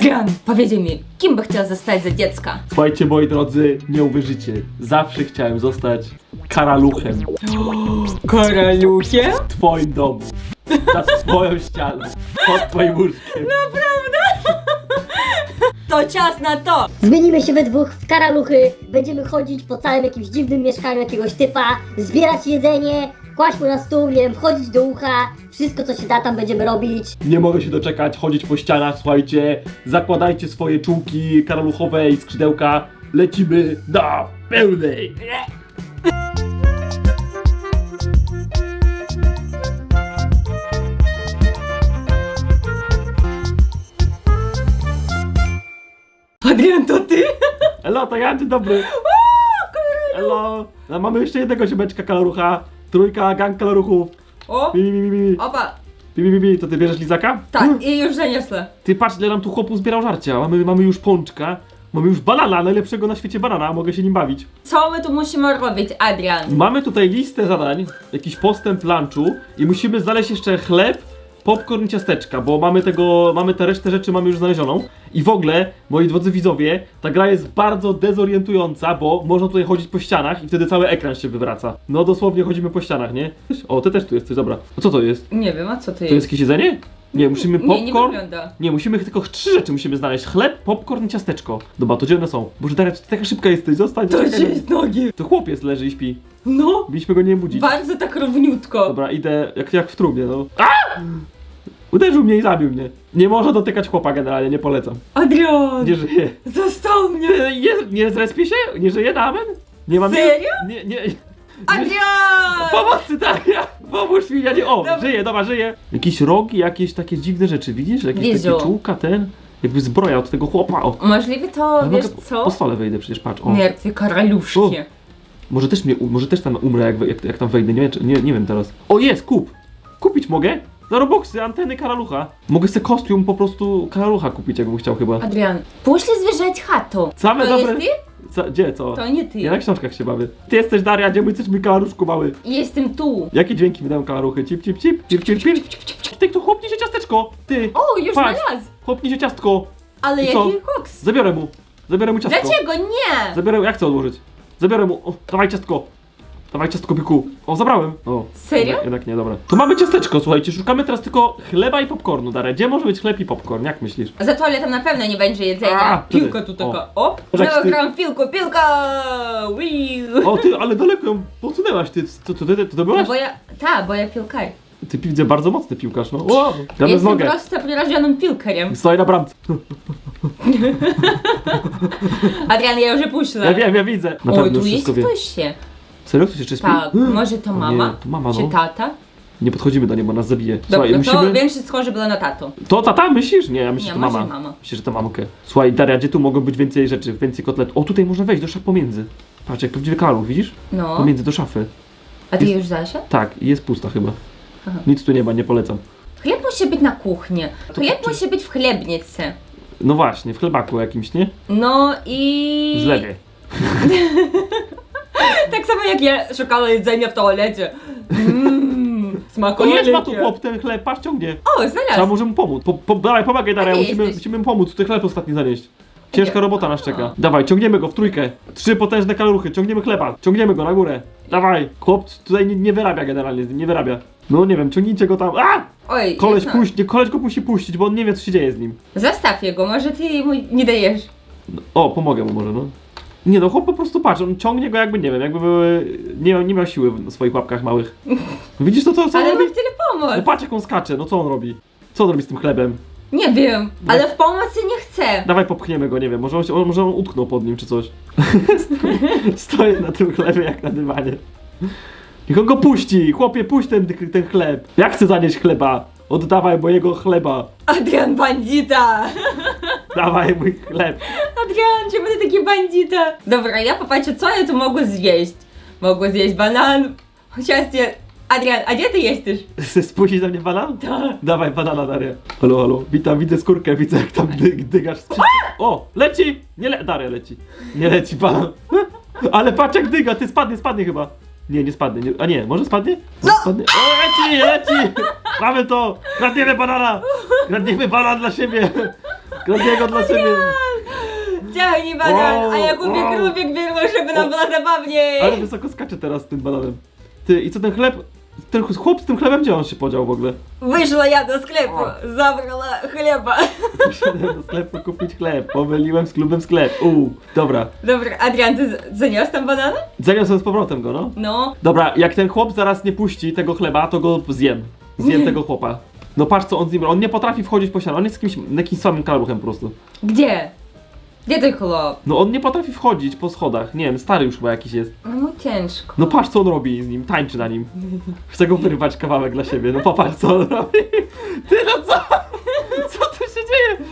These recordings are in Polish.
Adrian, powiedz mi, kim by chciał zostać za dziecka? Słuchajcie, moi drodzy, nie uwierzycie. Zawsze chciałem zostać karaluchem Karaluchie? w twoim domu. Za swoją ścianą. Pod twoim łóżkiem. To czas na to! Zmienimy się we dwóch w karaluchy, będziemy chodzić po całym jakimś dziwnym mieszkaniu jakiegoś typa, zbierać jedzenie, kłaść mu na stół, nie wiem, wchodzić do ucha, wszystko co się da tam będziemy robić. Nie mogę się doczekać, chodzić po ścianach, słuchajcie. Zakładajcie swoje czułki karaluchowe i skrzydełka. Lecimy na pełnej. Adrian, to ty? Elo, to ja, dzień dobry. Elo. Mamy jeszcze jednego ziomeczka kalarucha. Trójka, gang kalaruchów. O, Bi, bi, bi, bi. opa, Bi, bi, bi, bi. To ty bierzesz lizaka? tak, i już zaniosę. Ty patrz, ile nam tu chłopu zbierał żarcia. Mamy, mamy już pączka. Mamy już banana, najlepszego na świecie banana. Mogę się nim bawić. Co my tu musimy robić, Adrian? Mamy tutaj listę zadań, jakiś postęp lunchu i musimy znaleźć jeszcze chleb, popcorn i ciasteczka, bo mamy tego, mamy tę resztę rzeczy mamy już znalezioną. I w ogóle, moi drodzy widzowie, ta gra jest bardzo dezorientująca, bo można tutaj chodzić po ścianach i wtedy cały ekran się wywraca. No dosłownie chodzimy po ścianach, nie? O, ty też tu jesteś, dobra. A co to jest? Nie wiem, a co to To jest jest? jakieś jedzenie? Nie, musimy Nie, nie popcorn. wygląda. Nie, musimy tylko trzy rzeczy musimy znaleźć. Chleb, popcorn i ciasteczko. Dobra, to gdzie one są? Boże, Daria, ty taka szybka jesteś, zostań. To się jest nogi. To chłopiec leży i śpi. No, Mieliśmy go nie budzić. bardzo tak równiutko. Dobra, idę jak, jak w trumnie, no. A! Uderzył mnie i zabił mnie. Nie można dotykać chłopa generalnie, nie polecam. Adrian, Nie żyje. został mnie. Nie, nie, nie zrespie się? Nie żyje na amen? Nie mam... Serio? Nie, nie. Adrian! Pomocy, Daria! Pomóż mi, ja nie... O, Dobra. żyje, dobra, żyje. Jakieś rogi, jakieś takie dziwne rzeczy, widzisz? Jakieś takie czułka, ten... Jakby zbroja od tego chłopa, o. Możliwe to, Ale wiesz mogę po- co? Po stole wejdę przecież, patrz, o. Miertwy karaluszki. O. Może też mnie, może też tam umrę, jak, jak, jak tam wejdę, nie wiem, czy- nie, nie wiem teraz. O, jest, kup! Kupić mogę? Za Roboxy, anteny karalucha. Mogę sobie kostium po prostu karalucha kupić, jakbym chciał chyba. Adrian, poszli zwierzać chatą. Same to dobre- jest ty? Co, gdzie, co? To nie ty. Ja na książkach się bawię. Ty jesteś Daria, gdzie my jesteśmy kalaruszku mały? Jestem tu. Jakie dźwięki wydają kalaruchy? Cip, cip, cip, cip, cip, cip. Ty, tu chłopnie się ciasteczko! Ty! O, już Patrz. znalazł. Chłopnie się ciastko! Ale I co? jaki koks? Zabiorę mu! Zabiorę mu ciastko! Dlaczego nie? Zabiorę, jak chcę odłożyć? Zabiorę mu! O, dawaj ciastko! Dawaj ciastko, byku! O, zabrałem! O. Serio? Jednak, jednak nie, dobra. Tu mamy ciasteczko, słuchajcie, szukamy teraz tylko chleba i popcornu, Daria. Gdzie może być chleb i popcorn? Jak myślisz? Za toaletą na pewno nie będzie jedzenia. A, piłka tu taka. Op. Znowu ty- gram w piłkę, piłka! O, ty, ale daleko ją posunęłaś, ty, to, to, to, to, to No byłaś? bo ja, ta, bo ja piłkar. Ty widzę bardzo mocny piłkarz, no. O, gramy z Jestem nogę. prosto przyrodzionym piłkarem. Stoi na bramce. Adrian, ja już puszczę. Ja wiem, ja widzę. Na Oj, pewno tu już jest wszystko wie. ktoś się. Serio, ktoś jeszcze śpi? Tak, może to mama? Nie, to mama, Czy no. tata? Nie podchodzimy do niej, bo nas zabije. Dobra, Słuchaj, to musimy... było na tato. To tata, myślisz? Nie, ja myślę, Nie, że to może mama. mama. Myślę, że to mamkę. Słuchaj, Daria, gdzie tu mogą być więcej rzeczy, więcej kotletów? O, tutaj można wejść do szaf pomiędzy. Patrz, jak prawdziwy kaluch, widzisz? No. Pomiędzy do szafy. A ty jest- już zaszedł? Tak, i jest pusta chyba. Aha. Nic tu nie ma, nie polecam. Chleb musi być na kuchni. To Chleb musi być w chlebnicy. No właśnie, w chlebaku jakimś, nie? No i... W zlewie. Tak samo jak ja szukała jedzenia w toalecie. Mmm, smakuje ma tu chłop, ten chleb, patrz, ciągnie. O, Trzeba znalazł. może mu pomóc. Po, po, dawaj, pomagaj Daria, musimy, jesteś? musimy mu pomóc, tutaj chleb ostatni zanieść. Ciężka robota nas czeka. Dawaj, ciągniemy go w trójkę. Trzy potężne kaloruchy, ciągniemy chleba. Ciągniemy go na górę. Dawaj, chłop tutaj nie, nie wyrabia generalnie, nie wyrabia. No nie wiem, ciągnijcie go tam. A! Oj, Koleś no. puść, nie, koleś go musi puścić, bo on nie wie co się dzieje z nim. Zastaw jego, może ty mu nie dajesz. No, o, pomogę mu może, no. Nie no, chłop po prostu patrz, on ciągnie go jakby, nie wiem, jakby były, nie, miał- nie miał siły w swoich łapkach małych. Widzisz to, to co on Ale robi? chcieli No pomóc. patrz jak on skacze, no co on robi? Co on robi z tym chlebem? Nie wiem, ale w pomocy nie chcę. Dawaj popchniemy go, nie wiem, może on, się- on, może on utknął pod nim czy coś. Stoi- Stoję na tym chlebie jak na dywanie. Niech on go puści, chłopie, puść ten, ten chleb. Jak chcę zanieść chleba? Oddawaj mojego chleba. Adrian bandita. Dawaj mój chleb. Adrian, czemu ty taki bandita? Dobra, ja popatrzę, co ja tu mogę zjeść. Mogę zjeść banan. Chociaż nie... Adrian, a gdzie ty jesteś? Chcesz spuścić na mnie banan? Tak. Dawaj banana, Daria. Halo, halo. Witam, widzę skórkę, widzę jak tam dy, dygasz. O, leci! Nie le... Daria leci. Nie leci banan. Ale patrz jak dyga, ty spadnie, spadnie chyba. Nie, nie spadnie. Nie, a nie, może spadnie? No. Spadnie. O, leci, leci! Mamy to! Kradniemy banana! Kradniemy banan dla siebie! Kradniego dla siebie. Ciągnij banan, Wow, a ja kupię wow. krówek wierło, żeby nam było zabawniej. Ale wysoko skacze teraz z tym bananem. Ty, i co ten chleb? Ten chłop z tym chlebem, gdzie on się podział w ogóle? Wyszła ja do sklepu, zabrała chleba. Poszedłem do sklepu kupić chleb. Pomyliłem z klubem sklep. Uuu, dobra. Dobra, Adrian, ty z- zaniosł tam banana? Zaniosłem z powrotem go, no. No. Dobra, jak ten chłop zaraz nie puści tego chleba, to go zjem. Zjem tego chłopa. No patrz co on z nim robi. On nie potrafi wchodzić po ścianę. On jest jakimś, jakimś samym kalabuchem po prostu. Gdzie? Gdzie ten chłop? No on nie potrafi wchodzić po schodach. Nie wiem, stary już chyba jakiś jest. No mu ciężko. No patrz co on robi z nim, tańczy na nim. Chce go wyrwać kawałek dla siebie. No popatrz co on robi. Ty no co? Co tu się dzieje?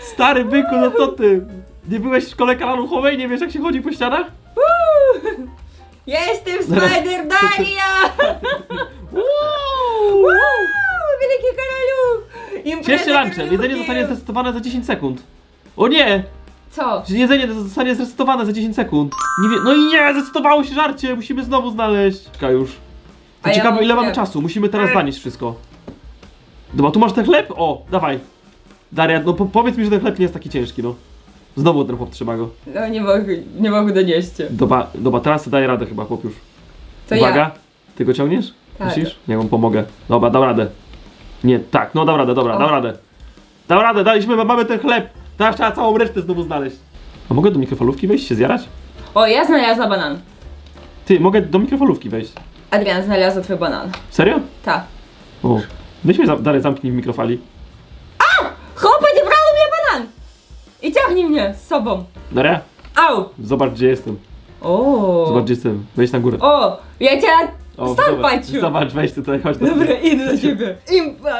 Stary byku, no co ty? Nie byłeś w szkole kalaluchowej? Nie wiesz jak się chodzi po ścianach? Jestem Zaraz- Spider Daria! Uuu! Wielki karalu! Lunchem. królówki. Jedzenie zostanie zresetowane za 10 sekund. O nie! Co? Jedzenie zostanie zresetowane za 10 sekund. Nie wie... No i nie! Zresetowało się żarcie! Musimy znowu znaleźć. Czekaj już. A To ja ciekawe mam ile mamy chleb. czasu. Musimy teraz zanieść wszystko. Dobra, tu masz ten chleb? O, dawaj. Daria, no po powiedz mi, że ten chleb nie jest taki ciężki, no. Znowu ten chłop trzyma go. No nie mogę, nie mogę donieść. Dobra, dobra, teraz sobie daje radę chyba chłop już. To Uwaga. ja. Ty go ciągniesz? Tak. Myślisz? Nie, on pomogę. Dobra, dam radę. Nie, tak, no dam radę, dobra, dam radę. Dam radę, daliśmy, mamy ten chleb. Teraz trzeba całą resztę znowu znaleźć. A mogę do mikrofalówki wejść, się zjarać? O, ja znalazła banan. Ty, mogę do mikrofalówki wejść. Adrian znalazła twój banan. Serio? Tak. O. Weź mnie, za- Darek, zamknij w mikrofali. Chłopak nie brał mnie banan! I ciągnij mnie z sobą. Daria, Au! zobacz gdzie jestem. O. Zobacz gdzie jestem. Wejdź na górę. O, ja cię O, stąd zobacz, patrzył. zobacz, weź tutaj, chodź. na- Dobra, idę do ciebie. Imba!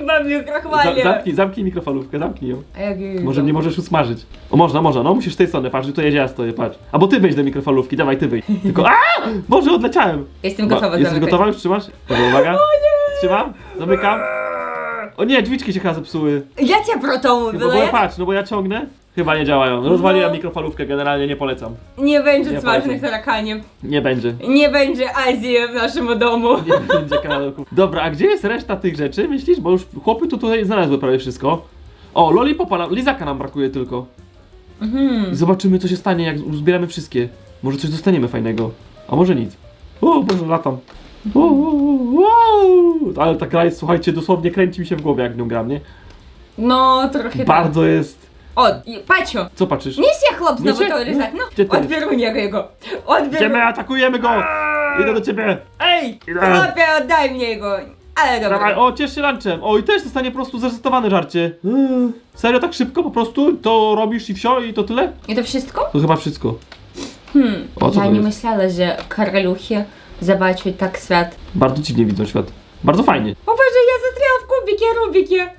Imba mnie Za, zamknij, zamknij mikrofalówkę, zamknij ją. A jak jej Może nie możesz usmażyć. O, można, można, no musisz z tej strony, patrz, tutaj ja stoję, patrz. Albo ty wejdź do mikrofalówki, dawaj, ty wyjdź. Tylko, a! Boże, odleciałem. Jestem Ba- gotowa Jesteś zamykać. gotowa? Już trzymasz? Dobra, uwaga. Trzymam, zamykam. O nie, drzwiczki się chyba zepsuły. Ja cię protą No bo wyleję. patrz, no bo ja ciągnę. Chyba nie działają. Rozwaliłem No. mikrofalówkę, generalnie nie polecam. Nie będzie Nie smacznych polecam. tarakaniem. Nie będzie. Nie będzie Azji w naszym domu. Nie będzie kanałku. Dobra, a gdzie jest reszta tych rzeczy, myślisz? Bo już chłopy tu tutaj znalazły prawie wszystko. O, lollipopa, nam- lizaka nam brakuje tylko. Mhm. Zobaczymy co się stanie, jak uzbieramy wszystkie. Może coś dostaniemy fajnego. A może nic. O, Boże, latam. O, o, o, o. Ale ta gra jest, słuchajcie, dosłownie kręci mi się w głowie, jak w nią gram, nie? No, trochę tak. Bardzo jest... O, i- Pacio! Co patrzysz? Niesie chłop znowu Niesie? to lizać. No, Gdzie ty odbierz mnie jego. Odbierz. Idziemy, atakujemy go! Idę do ciebie! Ej, chłopie, oddaj mnie go. Ale Dawaj, dobra. o, ciesz się lunchem. O, i też zostanie po prostu zresetowane żarcie. Yy, Serio, tak szybko po prostu? To robisz i wsio i to tyle? I to wszystko? To chyba wszystko. Hmm, O, co ja to nie jest? myślała, że karaluchy zobaczyć tak świat. Bardzo dziwnie widzą świat. Bardzo fajnie. O Boże, ja zatręłam w kubiki, rubikie.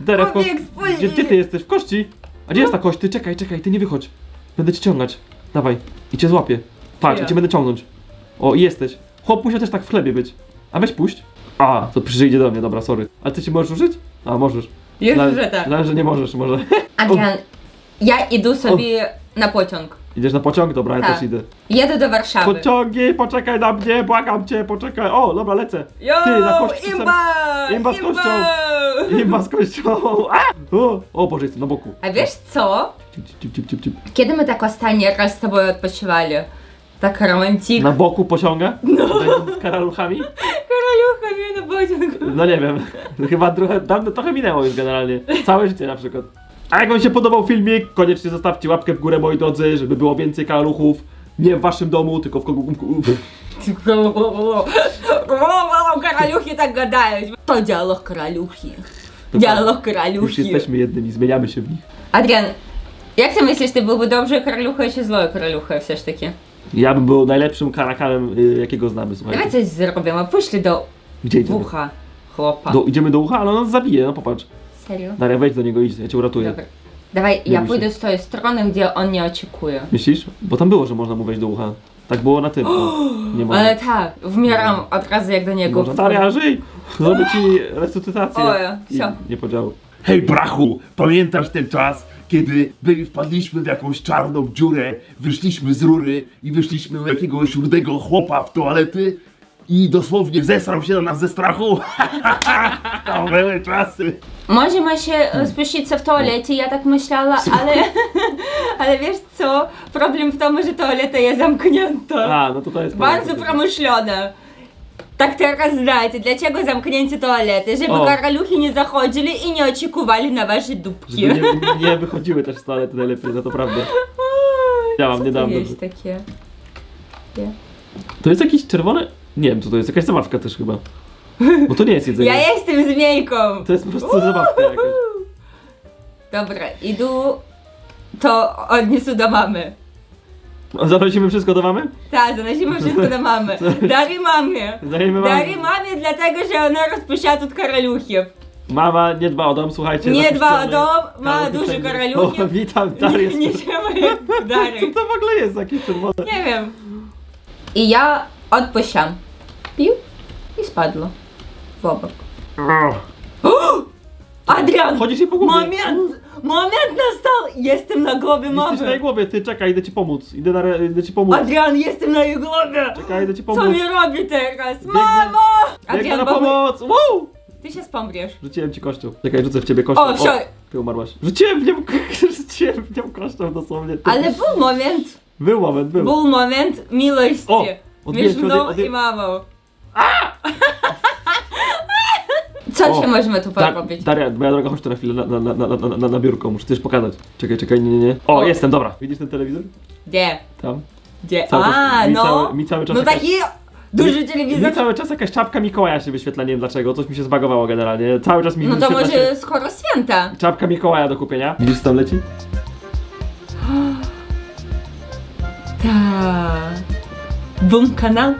Derek, ko- spójrz. gdzie, gdzie ty jesteś? W kości? A gdzie jest ta kość? Ty czekaj, czekaj, ty nie wychodź. Będę cię ciągać. Dawaj. I cię złapię. Patrz, Ja. i cię będę ciągnąć. O, i jesteś. Chłop musiał też tak w chlebie być. A weź puść. A, to przyjdzie do mnie, dobra, sorry. Ale ty się możesz użyć? A, możesz. Już, Myślałem- że tak. myślałem, że nie możesz, może. Adrian, ja idę sobie na pociąg. Idziesz na pociąg? Dobra, ja Tak. też idę. Jedę do Warszawy. Pociągi, poczekaj na mnie, błagam cię, poczekaj. O, dobra, lecę. Yo, Ty, na kości imba! Imba z kością. Imba z kością. A! O, o Boże, jestem na boku. A wiesz co? Cip, cip, cip, cip, cip. Kiedy my tak ostatni raz z tobą odpoczywali? Tak romantyk. Na boku pociąga? No. Z karaluchami? Karalucha mnie na pociąg. No nie wiem. Chyba trochę, dawno, trochę minęło już generalnie. Całe życie na przykład. A jak wam się podobał filmik, koniecznie zostawcie łapkę w górę moi drodzy, żeby było więcej karaluchów. Nie w waszym domu, tylko w kogu... Karaluchy tak gadają. To dialog karaluchy. To Dialog Już karaluchy. jesteśmy jednymi, zmieniamy się w nich. Adrian, jak ty myślisz, ty byłby dobrze karalucha czy złe karalucha все таки? Ja bym był najlepszym karakanem, y, jakiego znamy, Давай słuchajcie. coś zrobimy, poszli do Gdzie idziemy? ucha chłopa. Do, idziemy do ucha, ale on nas zabije, no popatrz. Serio? Daria, wejdź do niego, idź, ja cię uratuję. Dobra. Dawaj, Nie ja bój się. pójdę z tej strony, gdzie on nie oczekuje. Myślisz? Bo tam było, że można mu wejść do ucha. Tak było na tym. o. Nie można. Ale tak, wmieram od razu jak do Nie niego. można. Daria, żyj! Zrobię ci resuscytację. Oj, I wsio. Nie podziału. Hej brachu, pamiętasz ten czas, kiedy byli, wpadliśmy w jakąś czarną dziurę, wyszliśmy z rury i wyszliśmy u jakiegoś rudego chłopa w toalety i dosłownie zesrał się na nas ze strachu. to były czasy. Możemy się e, spuścić w toalecie, ja tak myślała, ale, ale wiesz co? Problem w tym, że toaleta jest zamknięta. A, no to to jest Bardzo przemyślane. Tak teraz znacie, dlaczego zamknięcie toalety? Żeby O. karaluchy nie zachodzili i nie oczekiwali na wasze dupki. Żeby nie, nie wychodziły też z toalety najlepiej, no to prawda. Działam Co to niedawno. jest takie? Nie. To jest jakieś czerwone? Nie wiem, co to jest, jakaś zabawka też chyba. Bo to nie jest jedzenie. Ja jestem zmiejką! To jest po prostu zabawka jakaś. Dobra, idu. To odniósł do mamy. A wszystko do mamy? Tak, zanosimy wszystko do mamy. Dari mamie. Zdajemy mamie. Dari mamie dlatego, że ona rozpuściła tu karaluchiew. Mama nie dba o dom, słuchajcie. Nie dba o dom, ma duży Wittenberg. O, witam, Nie, Dariusz. nie siema Co to w ogóle jest takie czerwone? Nie wiem. I ja odpuszczam. Pił i spadło. W obok. Adrian! Chodzisz jej po głowie. Moment! Moment nastał! Jestem na głowie Jesteś na jej mamy! głowie, ty czekaj, idę ci pomóc. Idę, na, re- idę ci pomóc. Adrian, jestem na jej głowie! Czekaj, idę ci pomóc. Co mi robi teraz? Mamo! Biegnę Adrian, na bo pomoc! Wow! ty się spomriesz. Rzuciłem ci kością. Czekaj, rzucę w ciebie kością. O, wsio- Ty umarłaś. Rzuciłem w nią, rzuciłem w nią kością dosłownie. Ty- Ale był moment, Był moment, był. był moment miłości O, odbiję między mną i mamą. Co O, się możemy tu Da- porobić? Daria, moja droga, chodź tu na chwilę na, na, na, na, na, na biurko, muszę coś pokazać. Czekaj, czekaj, nie, nie, nie. O, O. jestem, dobra. Widzisz ten telewizor? Gdzie? Tam. Gdzie? Cały czas- A, mi no! cały- mi cały czas no jakaś- taki duży Mi telewizor. cały czas jakaś czapka Mikołaja się wyświetla, nie wiem dlaczego, coś mi się zbagowało generalnie. Cały czas mi No to wyświetla się może skoro święta. czapka Mikołaja do kupienia. Widzisz co tam leci? Tak. Bom canal!